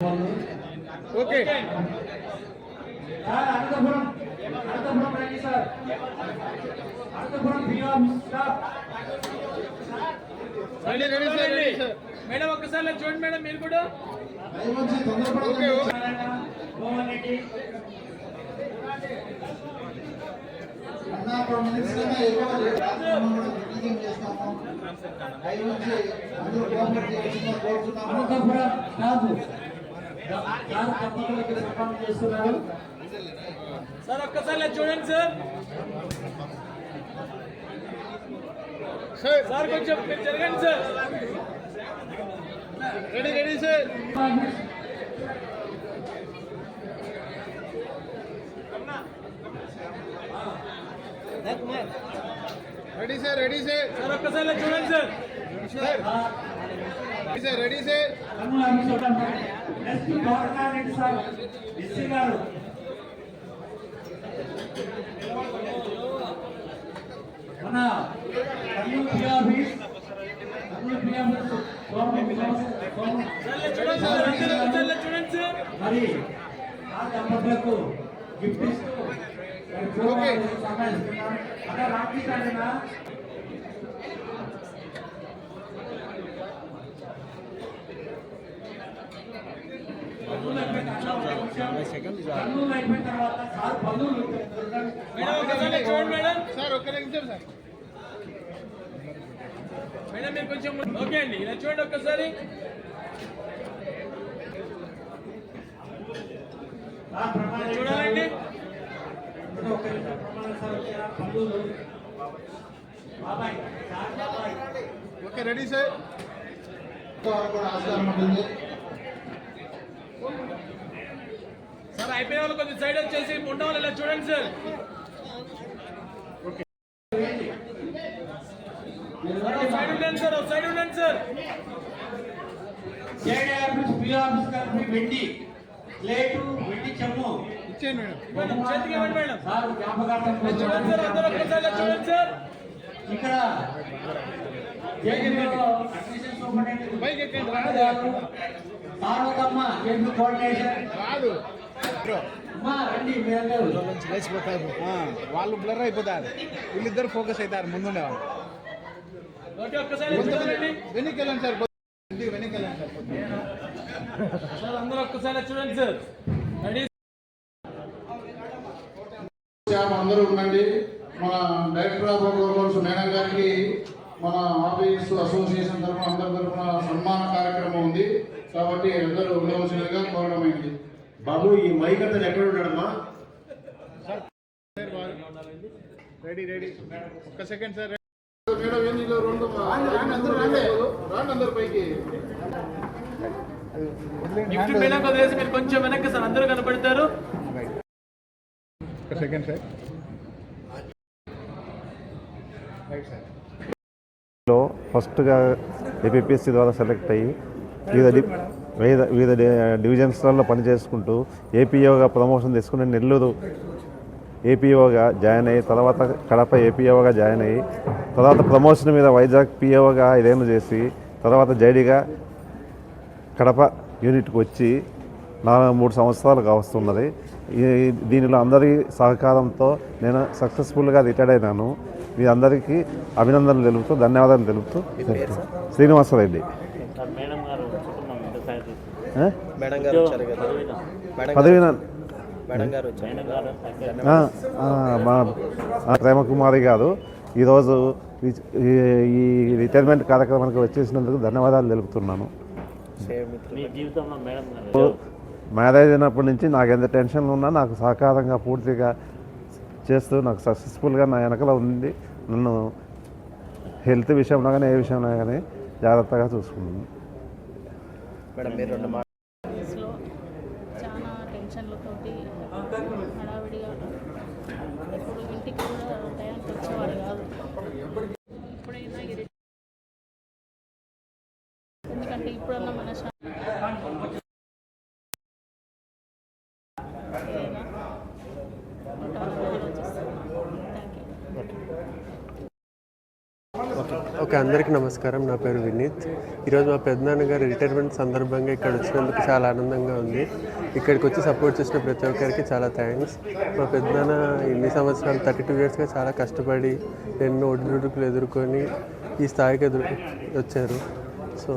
Okay. Sir Anantapuram Anantapuram రండి sir. Anantapuram బియ్యం stop ready ready sir ready sir. Madam ఒక్కసారి చూడండి మేడం మీరు కూడా. ఓకే రెడ్డి. అన్నాపురం ఎక్కువ చేస్తాము. అవి వచ్చి అందరూ అనంతపురం సార్ తప్పకుండా ఇక్కడ రికార్డ్ చేస్తున్నారు సార్ ఒక్కసారి చూడండి సార్ సార్ సార్ కొంచెం మీరు జరగండి sir ready ready sir ready sir ready sir sir ఒక్కసారి చూడండి సార్ సార్ మన మరి ఆ దంపతులకు గిఫ్ట్ ఇస్తూ సమాయిస్తున్నాం అక్కడ రాఖీ అయిపోయిన తర్వాత సార్ పనులు మేడం ఒక్కసారి చూడండి మేడం. సార్ ఒక్క నిమిషం సార్. మేడం మీరు కొంచెం ఓకే అండి. ఇలా చూడండి ఒక్కసారి. చూడాలండి. Okay ready sir. కూడా ఆస్కారం ఉంటుంది. సార్ అయిపోయిన వాళ్ళు కొంచెం సైడ్ వచ్చేసి వాళ్ళు ఇలా చూడండి సార్. సైడ్ ఉండండి సార్ ఒక సైడ్ ఉండండి sir. JD office P office గారికి వెండి ప్లేటు వెండి చెమ్ము. ఇచ్చేయండి మేడం. చేతికి ఇవ్వండి మేడం. సార్ జ్ఞాపకార్థం చూడండి సార్ అందరూ ఒక్కసారి ఇలా చూడండి సార్. ఇక్కడ అడ్మిషన్ సూపరింటెండెంట్ కోఆర్డినేషన్. లేచిపోతారు. వాళ్ళు బ్లర్ అయిపోతారు. వీళ్ళిద్దరు ఫోకస్ అవుతారు ముందుండే వాళ్ళు వెనక్కి వెళ్ళండి సార్ వెనక్కి వెళ్ళండి అందరూ ఒక్కసారి చూడండి సార్. రెడీ? అందరూ ఉండండి. మన డైరెక్టర్ ఆఫ్ మేడం గారికి మన ఆఫీస్ అసోసియేషన్ తరఫున అందరి తరఫున సన్మాన కార్యక్రమం ఉంది. కాబట్టి అందరూ ఉండవలసిందిగా కోరడమైంది. బాబు ఈ మైక్ అతను ఎక్కడ బాగా. రెడీ రెడీ ఒక్క సెకండ్ సార్ మేడం ఏంది ఇలా రెండు రాండి అందరూ రాండి. రాండి. అందరు పైకి. గిఫ్ట్ మేడం వదిలేసి మీరు కొంచెం వెనక్కి సార్. అందరూ కనపడతారు. ఒక్క సెకండ్ సార్ రైట్ సార్లో ఫస్ట్గా ఏపీఎస్సీ ద్వారా సెలెక్ట్ అయ్యి వివిధ వివిధ వివిధ డివిజన్స్లలో పనిచేసుకుంటూ ఏపీఓగా ప్రమోషన్ తీసుకుని నెల్లూరు ఏపీఓగా జాయిన్ అయ్యి తర్వాత కడప ఏపీఓగా జాయిన్ అయ్యి తర్వాత ప్రమోషన్ మీద వైజాగ్ పిఓగా ఐదేళ్ళు చేసి తర్వాత జైడీగా కడప యూనిట్కి వచ్చి నాలుగు మూడు సంవత్సరాలు కావస్తున్నది. దీనిలో అందరి సహకారంతో నేను సక్సెస్ఫుల్గా రిటైర్డ్ అయినాను. మీ అందరికీ అభినందనలు తెలుపుతూ ధన్యవాదాలు తెలుపుతూ శ్రీనివాసరెడ్డి? మేడం గారు వచ్చారు కదా. మేడం పదవి మేడం గారు వచ్చారు. ఆ, ఆ, మా ఆ, ప్రేమకుమారి గారు. ఈరోజు ఈ- రిటైర్మెంట్ కార్యక్రమానికి వచ్చేసినందుకు ధన్యవాదాలు తెలుపుతున్నాను. మ్యారేజ్ అయినప్పటి నుంచి నాకు ఎంత టెన్షన్లు ఉన్నా నాకు సహకారంగా పూర్తిగా చేస్తూ నాకు సక్సెస్ఫుల్గా నా వెనకలో ఉంది. నన్ను హెల్త్ విషయంలో కానీ ఏ విషయంలో కానీ జాగ్రత్తగా చూసుకున్నాను మేడం మీరు రెండు మా లో చాలా టెన్షన్లతోటి హడావిడిగా ఇప్పుడు ఇంటికి కూడా టయానికి వచ్చేవారు కాదు. రి- ఎందుకంటే ఇప్పుడన్నా మన ఏదైనా థ్యాంక్ యూ ఓకే అందరికీ నమస్కారం. నా పేరు వినీత్. ఈరోజు మా పెద్దనాన్న గారు రిటైర్మెంట్ సందర్భంగా ఇక్కడ వచ్చినందుకు చాలా ఆనందంగా ఉంది. ఇక్కడికి వచ్చి సపోర్ట్ చేసిన ప్రతి ఒక్కరికి చాలా థ్యాంక్స్. మా పెద్దనాన్న ఇన్ని సంవత్సరాలు థర్టీ టూ ఇయర్స్గా చాలా కష్టపడి ఎన్నో ఒడిదుడుకులు ఎదుర్కొని ఈ స్థాయికి ఎదురు వచ్చారు. సో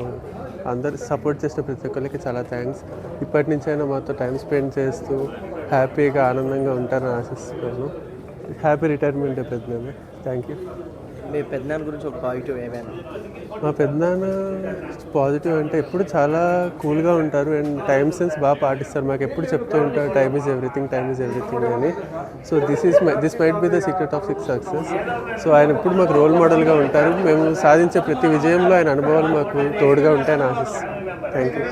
అందరు సపోర్ట్ చేసిన ప్రతి ఒక్కరికి చాలా థ్యాంక్స్. ఇప్పటి నుంచైనా మాతో టైం స్పెండ్ చేస్తూ హ్యాపీగా ఆనందంగా ఉంటారని ఆశిస్తున్నాను. హ్యాపీ రిటైర్మెంట్ పెద్దనాన్న. Thank you. మీ పెద్దనాన్న గురించి ఒక పాజిటివ్ ఏమైనా? మా పెద్దనాన్న పాజిటివ్ అంటే ఎప్పుడు చాలా కూల్గా ఉంటారు అండ్ టైం సెన్స్ బాగా పాటిస్తారు. మాకు ఎప్పుడు చెప్తూ ఉంటారు time is everything time is everything అని. So this is my this might be the secret of six success. So ఆయన ఎప్పుడు మాకు రోల్ మోడల్గా ఉంటారు. మేము సాధించే ప్రతి విజయంలో ఆయన అనుభవాలు మాకు తోడుగా ఉంటాయని ఆశిస్తాం థ్యాంక్ యూ.